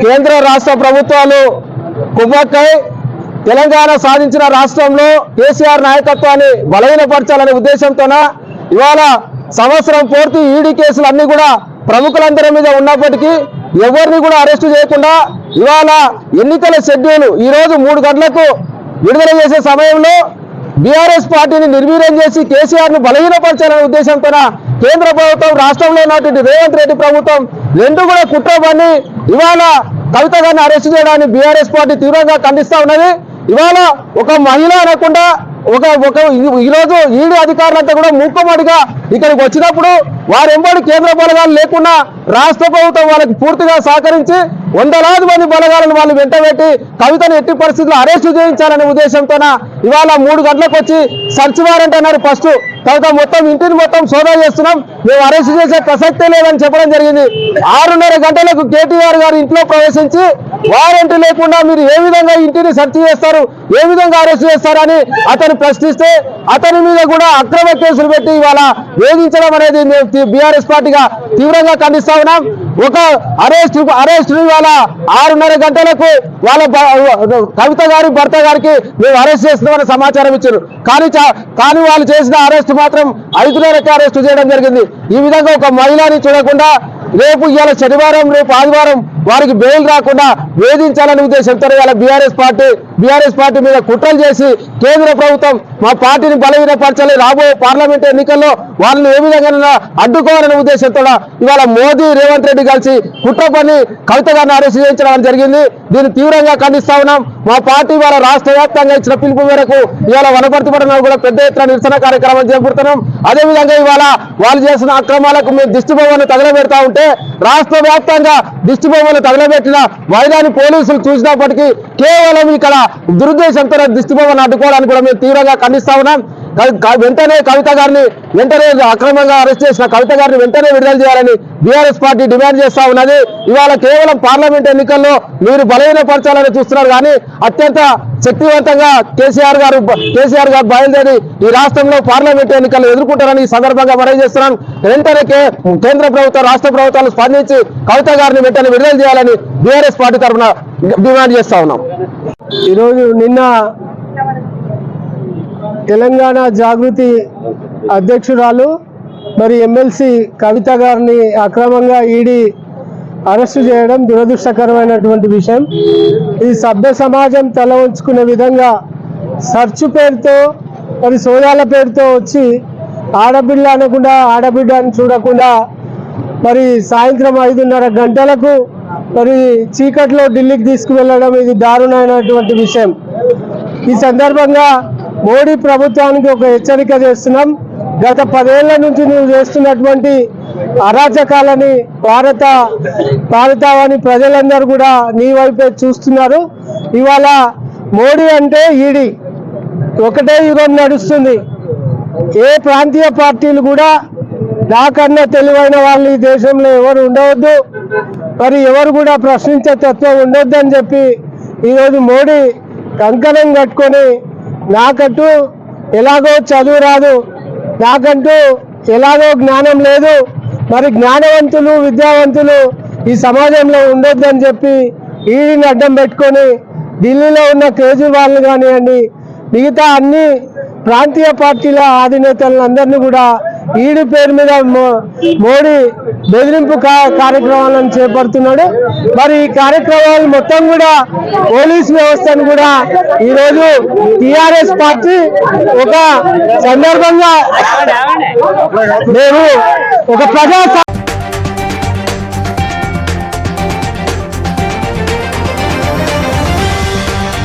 కేంద్ర రాష్ట్ర ప్రభుత్వాలు కుమ్మక్కై తెలంగాణ సాధించిన రాష్ట్రంలో కేసీఆర్ నాయకత్వాన్ని బలహీనపరచాలనే ఉద్దేశంతోన ఇవాళ సంవత్సరం పూర్తి ఈడీ కేసులు అన్ని కూడా ప్రముఖులందరి మీద ఉన్నప్పటికీ ఎవరిని కూడా అరెస్టు చేయకుండా ఇవాళ ఎన్నికల షెడ్యూల్ ఈరోజు మూడు గంటలకు విడుదల చేసే సమయంలో బీఆర్ఎస్ పార్టీని నిర్వీర్యం చేసి కేసీఆర్ను బలహీనపరచాలనే ఉద్దేశంతో కేంద్ర ప్రభుత్వం రాష్ట్రంలో ఉన్నటువంటి రేవంత్ రెడ్డి ప్రభుత్వం రెండు కూడా కుట్ర ఇవాళ కవిత గారిని అరెస్ట్ చేయడాన్ని బీఆర్ఎస్ పార్టీ తీవ్రంగా ఖండిస్తా ఉన్నది. ఇవాళ ఒక మహిళ అనకుండా ఒక ఒక ఈరోజు ఈడీ అధికారులంతా కూడా మూకమడిగా ఇక్కడికి వచ్చినప్పుడు వారెంబడి కేంద్ర బలగాలు లేకుండా రాష్ట్ర ప్రభుత్వం వాళ్ళకి పూర్తిగా సహకరించి వందలాది మంది బలగాలను వాళ్ళు వెంటబెట్టి కవితను ఎట్టి పరిస్థితుల్లో అరెస్టు చేయించాలనే ఉద్దేశంతోన ఇవాళ మూడు గంటలకు వచ్చి సర్చ్ వారెంట్ అన్నారు ఫస్ట్ కవిత మొత్తం ఇంటిని మొత్తం సోదా చేస్తున్నాం. మేము అరెస్ట్ చేసే ప్రసక్తే లేదని చెప్పడం జరిగింది. ఆరున్నర గంటలకు కేటీఆర్ గారు ఇంట్లో ప్రవేశించి వారెంట్ లేకుండా మీరు ఏ విధంగా ఇంటిని సెర్చ్ చేస్తారు ఏ విధంగా అరెస్ట్ చేస్తారని అతను ప్రశ్నిస్తే అతని మీద కూడా అక్రమ కేసులు పెట్టి ఇవాళ వేధించడం అనేది మేము బీఆర్ఎస్ పార్టీగా తీవ్రంగా ఖండిస్తా ఉన్నాం. ఒక అరెస్ట్ అరెస్ట్ ఇవాళ ఆరున్నర గంటలకు వాళ్ళ కవిత గారి భర్త గారికి మేము అరెస్ట్ చేస్తున్నామని సమాచారం ఇచ్చారు. కానీ చా- కానీ వాళ్ళు చేసిన అరెస్ట్ మాత్రం ఐదున్నరకి అరెస్ట్ చేయడం జరిగింది. ఈ విధంగా ఒక మహిళని చూడకుండా రేపు ఇవాళ శనివారం రేపు ఆదివారం వారికి బెయిల్ రాకుండా వేధించాలనే ఉద్దేశంతో ఇవాళ బీఆర్ఎస్ పార్టీ బీఆర్ఎస్ పార్టీ మీద కుట్రలు చేసి కేంద్ర ప్రభుత్వం మా పార్టీని బలహీనపరచాలి రాబోయే పార్లమెంట్ ఎన్నికల్లో వాళ్ళని ఏ విధంగా అడ్డుకోవాలనే ఉద్దేశంతో ఇవాళ మోదీ రేవంత్ రెడ్డి కలిసి కుట్ర పని కవిత గారిని అరెస్ట్ చేయించడం జరిగింది. దీన్ని తీవ్రంగా ఖండిస్తా ఉన్నాం. మా పార్టీ వాళ్ళ రాష్ట్ర వ్యాప్తంగా ఇచ్చిన పిలుపు మేరకు ఇవాళ వనపర్తి పట్టణంలో కూడా పెద్ద ఎత్తున నిరసన కార్యక్రమం చేపడుతున్నాం. అదేవిధంగా ఇవాళ వాళ్ళు చేసిన అక్రమాలకు మేము దిష్టి తగలబెడతా ఉంటే రాష్ట్ర వ్యాప్తంగా దిష్టి బొమ్మలు తగలబెట్టిన వైరాని పోలీసులు చూసినప్పటికీ కేవలం ఇక్కడ దురుద్దేశంతో దిష్టిబొమ్మను అడ్డుకోవడానికి కూడా మేము తీవ్రంగా ఖండిస్తా ఉన్నాం. వెంటనే కవిత గారిని వెంటనే అక్రమంగా అరెస్ట్ చేసిన కవిత గారిని వెంటనే విడుదల చేయాలని బీఆర్ఎస్ పార్టీ డిమాండ్ చేస్తా ఉన్నది. ఇవాళ కేవలం పార్లమెంట్ ఎన్నికల్లో మీరు బలహీనపరచాలని చూస్తున్నారు కానీ అత్యంత శక్తివంతంగా కేసీఆర్ గారు కేసీఆర్ గారు బయలుదేరి ఈ రాష్ట్రంలో పార్లమెంట్ ఎన్నికలు ఎదుర్కొంటారని ఈ సందర్భంగా మనవి చేస్తున్నాను వెంటనే కేంద్ర ప్రభుత్వం రాష్ట్ర ప్రభుత్వాలు స్పందించి కవిత గారిని వెంటనే విడుదల చేయాలని బీఆర్ఎస్ పార్టీ తరఫున డిమాండ్ చేస్తా ఉన్నాం. ఈరోజు నిన్న తెలంగాణ జాగృతి అధ్యక్షురాలు మరి ఎమ్మెల్సీ కవిత గారిని అక్రమంగా ఈడీ అరెస్టు చేయడం దురదృష్టకరమైనటువంటి విషయం. ఇది సభ్య సమాజం తల ఉంచుకునే విధంగా సర్చ్ పేరుతో మరి సోదాల పేరుతో వచ్చి ఆడబిడ్డ అనకుండా ఆడబిడ్డ అని చూడకుండా మరి సాయంత్రం ఐదున్నర గంటలకు మరి చీకట్లో ఢిల్లీకి తీసుకువెళ్ళడం ఇది దారుణమైనటువంటి విషయం. ఈ సందర్భంగా మోడీ ప్రభుత్వానికి ఒక హెచ్చరిక చేస్తున్నాం. గత పదేళ్ళ నుంచి నువ్వు చేస్తున్నటువంటి అరాచకాలని భారత భారతావని ప్రజలందరూ కూడా నీ వైపే చూస్తున్నారు. ఇవాళ మోడీ అంటే ఈడీ. ఒకటే యుగం నడుస్తుంది. ఏ ప్రాంతీయ పార్టీలు కూడా నాకన్నా తెలివైన వాళ్ళు ఈ దేశంలో ఎవరు ఉండవద్దు. మరి ఎవరు కూడా ప్రశ్నించే తత్వం ఉండొద్దు అని చెప్పి ఈరోజు మోడీ కంకణం కట్టుకొని నాకంటూ ఎలాగో చదువు రాదు నాకంటూ ఎలాగో జ్ఞానం లేదు మరి జ్ఞానవంతులు విద్యావంతులు ఈ సమాజంలో ఉండొద్దని చెప్పి ఈడిని అడ్డం పెట్టుకొని ఢిల్లీలో ఉన్న కేజ్రీవాల్ని కానివ్వండి మిగతా అన్ని ప్రాంతీయ పార్టీల అధినేతలను కూడా ఈడి పేరు మీద మోడీ బెదిరింపు కార్యక్రమాలను చేపడుతున్నాడు. మరి ఈ కార్యక్రమాలు మొత్తం కూడా పోలీస్ వ్యవస్థను కూడా ఈరోజు టిఆర్ఎస్ పార్టీ ఒక సందర్భంగా మేము ఒక ప్రజా